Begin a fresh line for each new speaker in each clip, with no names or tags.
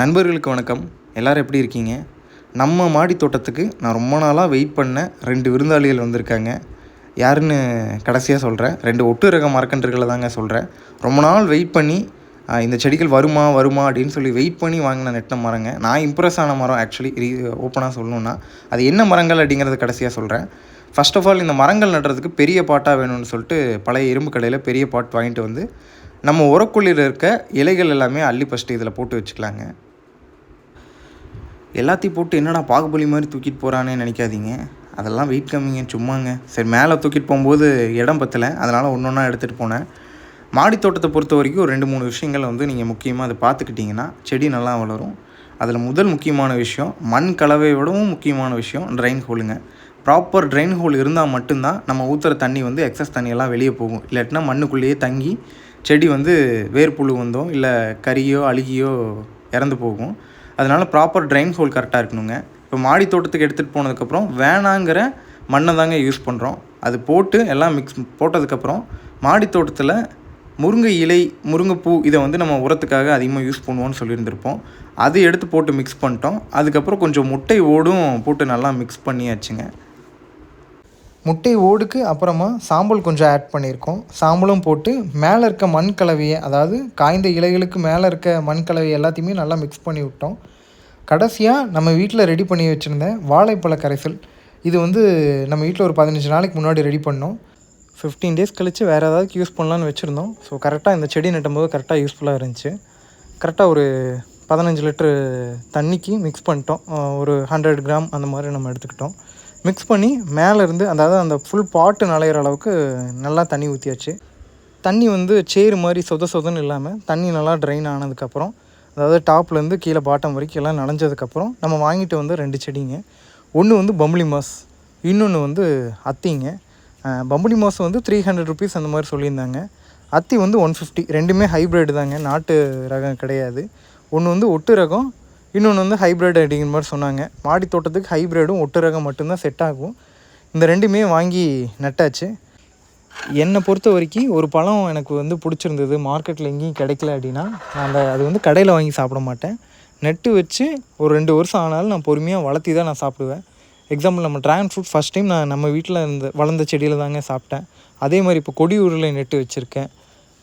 நண்பர்களுக்கு வணக்கம். எல்லோரும் எப்படி இருக்கீங்க? நம்ம மாடி தோட்டத்துக்கு நான் ரொம்ப நாளாக வெயிட் பண்ண ரெண்டு விருந்தாளிகள் வந்திருக்காங்க. யாருன்னு கடைசியாக சொல்கிறேன் ரெண்டு ஒட்டு ரக மரக்கன்றுகளை தாங்க சொல்கிறேன் ரொம்ப நாள் வெயிட் பண்ணி இந்த செடிகள் வருமா வருமா? அப்படின்னு சொல்லி வெயிட் பண்ணி வாங்கின நெட்ட மரங்க. நான் இம்ப்ரெஸ் ஆன மரம் ஆக்சுவலி ரீ ஓப்பனாக சொல்லணுன்னா அது என்ன மரங்கள் அப்படிங்கிறத கடைசியாக சொல்கிறேன் ஃபர்ஸ்ட் ஆஃப் ஆல் இந்த மரங்கள் நடுறதுக்கு பெரிய பாட்டாக வேணும்னு சொல்லிட்டு பழைய இரும்பு கடையில் பெரிய பாட் வாங்கிட்டு வந்து நம்ம உரக்குள்ளில் இருக்க இலைகள் எல்லாமே அள்ளி ஃபஸ்ட்டு இதில் போட்டு வச்சுக்கலாங்க. எல்லாத்தையும் போட்டு என்னடா பாகுபலி மாதிரி தூக்கிட்டு போகிறானே நினைக்காதீங்க. அதெல்லாம் வெயிட் கம்மிங்க சும்மாங்க. சரி மேலே தூக்கிட்டு போகும்போது இடம் பற்றலை அதனால் ஒன்று ஒன்றா எடுத்துகிட்டு போனேன். மாடி தோட்டத்தை பொறுத்த வரைக்கும் ஒரு ரெண்டு மூணு விஷயங்கள் வந்து நீங்கள் முக்கியமாக அதை பார்த்துக்கிட்டிங்கன்னா செடி நல்லா வளரும். அதில் முதல் முக்கியமான விஷயம் மண் கலவையை விடவும் முக்கியமான விஷயம் ட்ரைன் ஹோலுங்க ப்ராப்பர் ட்ரைன் ஹோல் இருந்தால் மட்டும்தான் நம்ம ஊற்றுற தண்ணி வந்து எக்ஸஸ் தண்ணியெல்லாம் வெளியே போகும். இல்லாட்டினா மண்ணுக்குள்ளேயே தங்கி செடி வந்து வேர்ப்புழு வந்தோ இல்லை கறியோ அழுகியோ இறந்து போகும். அதனால் ப்ராப்பர் ட்ரைன் ஹோல் கரெக்டாக இருக்கணுங்க. இப்போ மாடி தோட்டத்துக்கு எடுத்துகிட்டு போனதுக்கப்புறம் வேணாங்கிற மண்ணை தாங்க யூஸ் பண்ணுறோம் அது போட்டு எல்லாம் மிக்ஸ் போட்டதுக்கப்புறம் மாடி தோட்டத்தில் முருங்கை இலை முருங்கைப்பூ இதை வந்து நம்ம உரத்துக்காக அதிகமாக யூஸ் பண்ணுவோம்னு சொல்லியிருந்திருப்போம். அது எடுத்து போட்டு மிக்ஸ் பண்ணிட்டோம். அதுக்கப்புறம் கொஞ்சம் முட்டை ஓடும் போட்டு நல்லா மிக்ஸ் பண்ணியாச்சுங்க. முட்டை ஓடுக்கு அப்புறமா சாம்பல் கொஞ்சம் ஆட் பண்ணியிருக்கோம். சாம்பலும் போட்டு மேலே இருக்க மண் கலவையை அதாவது காய்ந்த இலைகளுக்கு மேலே இருக்க மண் கலவை எல்லாத்தையுமே நல்லா மிக்ஸ் பண்ணி விட்டோம் கடைசியாக நம்ம வீட்டில் ரெடி பண்ணி வச்சுருந்த வாழைப்பழ கரைசல். இது வந்து நம்ம வீட்டில் ஒரு பதினஞ்சு நாளைக்கு முன்னாடி ரெடி பண்ணோம். ஃபிஃப்டீன் டேஸ் கழித்து வேறு ஏதாவது யூஸ் பண்ணலான்னு வச்சுருந்தோம். ஸோ கரெக்டாக இந்த செடி நட்டும்போது கரெக்டாக யூஸ்ஃபுல்லாக இருந்துச்சு. கரெக்டாக ஒரு பதினஞ்சு லிட்ரு தண்ணிக்கு மிக்ஸ் பண்ணிட்டோம். ஒரு ஹண்ட்ரட் கிராம் அந்த மாதிரி நம்ம எடுத்துக்கிட்டோம். மிக்ஸ் பண்ணி மேலேருந்து அதாவது அந்த ஃபுல் பாட்டு நலையிற அளவுக்கு நல்லா தண்ணி ஊற்றியாச்சு தண்ணி வந்து சேறு மாதிரி சொத சொதன்னு இல்லாமல் தண்ணி நல்லா ட்ரைன் ஆனதுக்கப்புறம் அதாவது டாப்லேருந்து கீழே பாட்டம் வரைக்கும் எல்லாம் நனைஞ்சதுக்கப்புறம் நம்ம வாங்கிட்டு வந்து ரெண்டு செடிங்க. ஒன்று வந்து பம்புளி மாஸ் இன்னொன்று வந்து அத்திங்க. பம்பளி மாஸ் வந்து த்ரீ ஹண்ட்ரட் ருபீஸ் அந்த மாதிரி சொல்லியிருந்தாங்க. அத்தி வந்து ஒன் ஃபிஃப்டி ரெண்டுமே ஹைப்ரிட் தாங்க நாட்டு ரகம் கிடையாது. ஒன்று வந்து ஒட்டு ரகம் இன்னொன்று வந்து ஹைப்ரிட் அப்படிங்கிற மாதிரி சொன்னாங்க. மாடி தோட்டத்துக்கு ஹைப்ரிடும் ஒட்டு ரகம் மட்டும்தான் செட் ஆகும். இந்த ரெண்டுமே வாங்கி நட்டாச்சு. என்னை பொறுத்த வரைக்கும் ஒரு பழம் எனக்கு வந்து பிடிச்சிருந்தது. மார்க்கெட்டில் எங்கேயும் கிடைக்கல அப்படின்னா நான் அந்த அது வந்து கடையில் வாங்கி சாப்பிட மாட்டேன். நெட்டு வச்சு ஒரு ரெண்டு வருஷம் ஆனாலும் நான் பொறுமையாக வளர்த்தி தான் நான் சாப்பிடுவேன். எக்ஸாம்பிள் நம்ம ட்ராகன் ஃப்ரூட் ஃபஸ்ட் டைம் நான் நம்ம வீட்டில் இருந்த வளர்ந்த செடியில் தாங்க சாப்பிட்டேன். அதே மாதிரி இப்போ கொடி உருளை நெட்டு வச்சுருக்கேன்.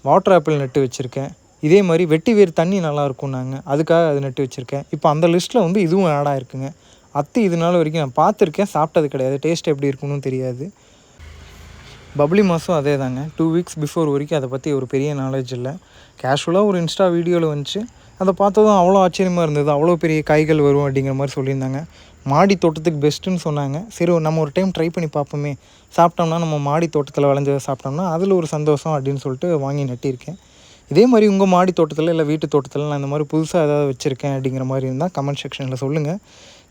வாட்டர் ஆப்பிள் நட்டு வச்சுருக்கேன். இதே மாதிரி வெட்டி வேர் தண்ணி நல்லாயிருக்கும் நாங்கள் அதுக்காக அது நட்டு வச்சுருக்கேன். இப்போ அந்த லிஸ்ட்டில் வந்து இதுவும் ஆடாக இருக்குங்க அத்தி இது நாள் வரைக்கும் நான் பார்த்துருக்கேன். சாப்பிட்டது கிடையாது. டேஸ்ட் எப்படி இருக்குன்னு தெரியாது. பப்ளி மாதம் அதே தாங்க டூ வீக்ஸ் பிஃபோர் வரைக்கும் அதை பற்றி ஒரு பெரிய நாலேஜ் இல்லை. கேஷுவலாக ஒரு இன்ஸ்டா வீடியோவில் வந்துச்சு. அதை பார்த்ததும் அவ்வளோ ஆச்சரியமாக இருந்தது. அவ்வளோ பெரிய காய்கள் வரும் அப்படிங்கிற மாதிரி சொல்லியிருந்தாங்க. மாடி தோட்டத்துக்கு பெஸ்ட்டுன்னு சொன்னாங்க. சரி நம்ம ஒரு டைம் ட்ரை பண்ணி பார்ப்போமே. சாப்பிட்டோம்னா நம்ம மாடி தோட்டத்தில் விளைஞ்சதை சாப்பிட்டோம்னா அதில் ஒரு சந்தோஷம் அப்படின்னு சொல்லிட்டு வாங்கி நட்டியிருக்கேன். இதே மாதிரி உங்கள் மாடி தோட்டத்தில் இல்லை வீட்டு தோட்டத்தில் நான் இந்த மாதிரி புதுசாக ஏதாவது வச்சுருக்கேன் அப்படிங்கிற மாதிரி இருந்தால் கமெண்ட் செக்ஷனில் சொல்லுங்கள்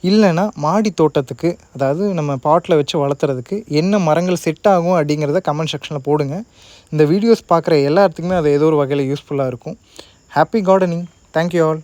இல்லைன்னா மாடி தோட்டத்துக்கு அதாவது நம்ம பாட்டில் வச்சு வளர்த்துறதுக்கு என்ன மரங்கள் செட் ஆகும் அப்படிங்கிறத கமெண்ட் செக்ஷனில் போடுங்க. இந்த வீடியோஸ் பார்க்குற எல்லாத்துக்குமே அது ஏதோ ஒரு வகையில் யூஸ்ஃபுல்லாக இருக்கும். Happy gardening thank you all